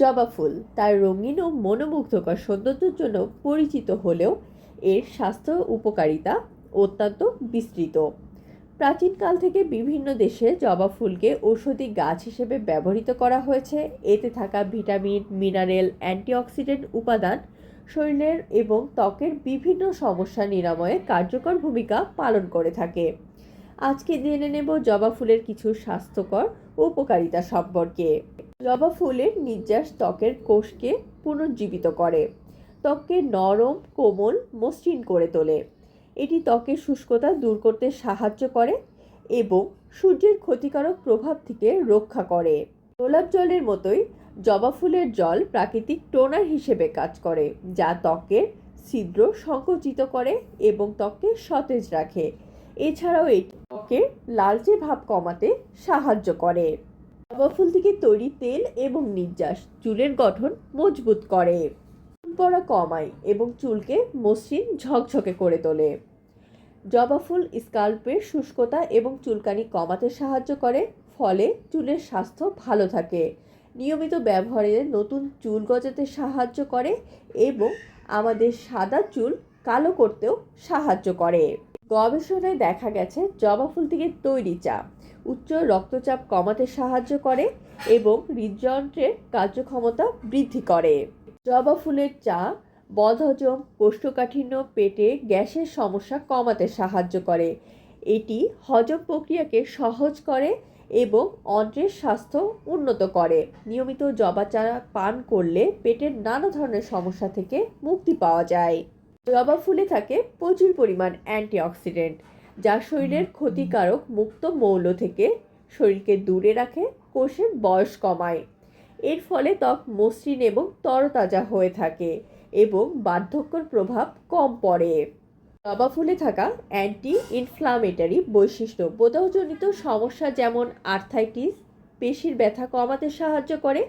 জবা ফুল তার রঙিন ও মনোমুগ্ধকর সৌন্দর্যের জন্য পরিচিত হলেও এর স্বাস্থ্য উপকারিতা অত্যন্ত বিস্তৃত। প্রাচীনকাল থেকে বিভিন্ন দেশে জবা ফুলকে ঔষধি গাছ হিসেবে ব্যবহৃত করা হয়েছে। এতে থাকা ভিটামিন, মিনারেল, অ্যান্টিঅক্সিডেন্ট উপাদান, শরীরের এবং ত্বকের বিভিন্ন সমস্যা নিরাময়ে কার্যকর ভূমিকা পালন করে থাকে। আজকে জেনে নেব জবা ফুলের কিছু স্বাস্থ্যকর উপকারিতা সম্পর্কে। জবা ফুলের নির্যাস ত্বকের কোষকে পুনর্জীবিত করে। ত্বককে নরম, কোমল, মসৃণ করে তোলে। এটি ত্বকের শুষ্কতা দূর করতে সাহায্য করে এবং সূর্যের ক্ষতিকারক প্রভাব থেকে রক্ষা করে। গোলাপ জলের মতোই জবা ফুলের জল প্রাকৃতিক টোনার হিসেবে কাজ করে, যা ত্বকের ছিদ্র সংকুচিত করে এবং ত্বককে সতেজ রাখে। এছাড়াও এটি ত্বকের লালচে ভাব কমাতে সাহায্য করে। জবা ফুল থেকে তৈরি তেল এবং নির্যাস চুলের গঠন মজবুত করে। চুল পড়া কমায় এবং চুলকে মসৃণ ঝকঝকে করে তোলে। জবা ফুল স্কাল্পের শুষ্কতা এবং চুলকানি কমাতে সাহায্য করে, ফলে চুলের স্বাস্থ্য ভালো থাকে। নিয়মিত ব্যবহারে নতুন চুল গজাতে সাহায্য করে এবং আমাদের সাদা চুল কালো করতেও সাহায্য করে। গবেষণায় দেখা গেছে, জবা ফুল থেকে তৈরি চা উচ্চ রক্তচাপ কমাতে সাহায্য করে এবং হৃদযন্ত্রের কার্যক্ষমতা বৃদ্ধি করে। জবা ফুলের চা বদহজম, কোষ্ঠকাঠিন্য, পেটে গ্যাসের সমস্যা কমাতে সাহায্য করে। এটি হজম প্রক্রিয়াকে সহজ করে এবং অন্ত্রের স্বাস্থ্য উন্নত করে। নিয়মিত জবা চা পান করলে পেটের নানা ধরনের সমস্যা থেকে মুক্তি পাওয়া যায়। জবা ফুলে থাকে প্রচুর পরিমাণ অ্যান্টিঅক্সিডেন্ট যা শরীরের ক্ষতিকারক মুক্ত মৌল থেকে শরীরকে দূরে রাখে কোষের বয়স কমায়। এর ফলে ত্বক মসৃণ এবং তরতাজা হয়ে থাকে এবং বার্ধক্যর প্রভাব কম পড়ে। জবা ফুলে থাকা অ্যান্টি ইনফ্লামেটারি বৈশিষ্ট্য বোধজনিত সমস্যা যেমন আর্থাইটিস পেশির ব্যথা কমাতে সাহায্য করে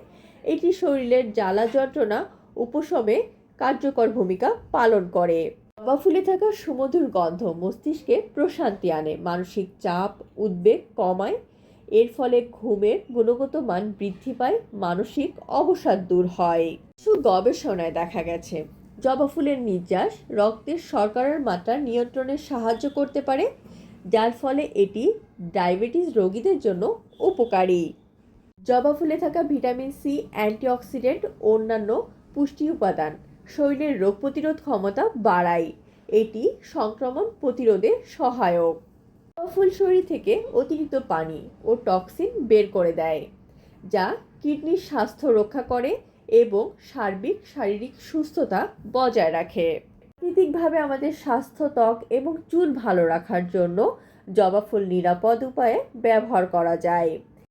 এটি শরীরের জ্বালা যন্ত্রণা উপশমে কার্যকর ভূমিকা পালন করে। জবা ফুলে থাকা সুমধুর গন্ধ মস্তিষ্কে প্রশান্তি আনে, মানসিক চাপ, উদ্বেগ কমায়। এর ফলে ঘুমের গুণগত মান বৃদ্ধি পায়, মানসিক অবসাদ দূর হয়। কিছু গবেষণায় দেখা গেছে, জবা ফুলের নির্যাস রক্তের শর্করার মাত্রা নিয়ন্ত্রণে সাহায্য করতে পারে, যার ফলে এটি ডায়াবেটিস রোগীদের জন্য উপকারী। জবা ফুলে থাকা ভিটামিন সি, অ্যান্টিঅক্সিডেন্ট, অন্যান্য পুষ্টি উপাদান শরীরের রোগ প্রতিরোধ ক্ষমতা বাড়ায়। এটি সংক্রমণ প্রতিরোধে সহায়ক। ফুল শরীর থেকে অতিরিক্ত পানি ও টক্সিন বের করে দেয়, যা কিডনির স্বাস্থ্য রক্ষা করে এবং সার্বিক শারীরিক সুস্থতা বজায় রাখে। প্রাকৃতিকভাবে আমাদের স্বাস্থ্য ত্বক এবং চুল ভালো রাখার জন্য জবা ফুল নিরাপদ উপায়ে ব্যবহার করা যায়।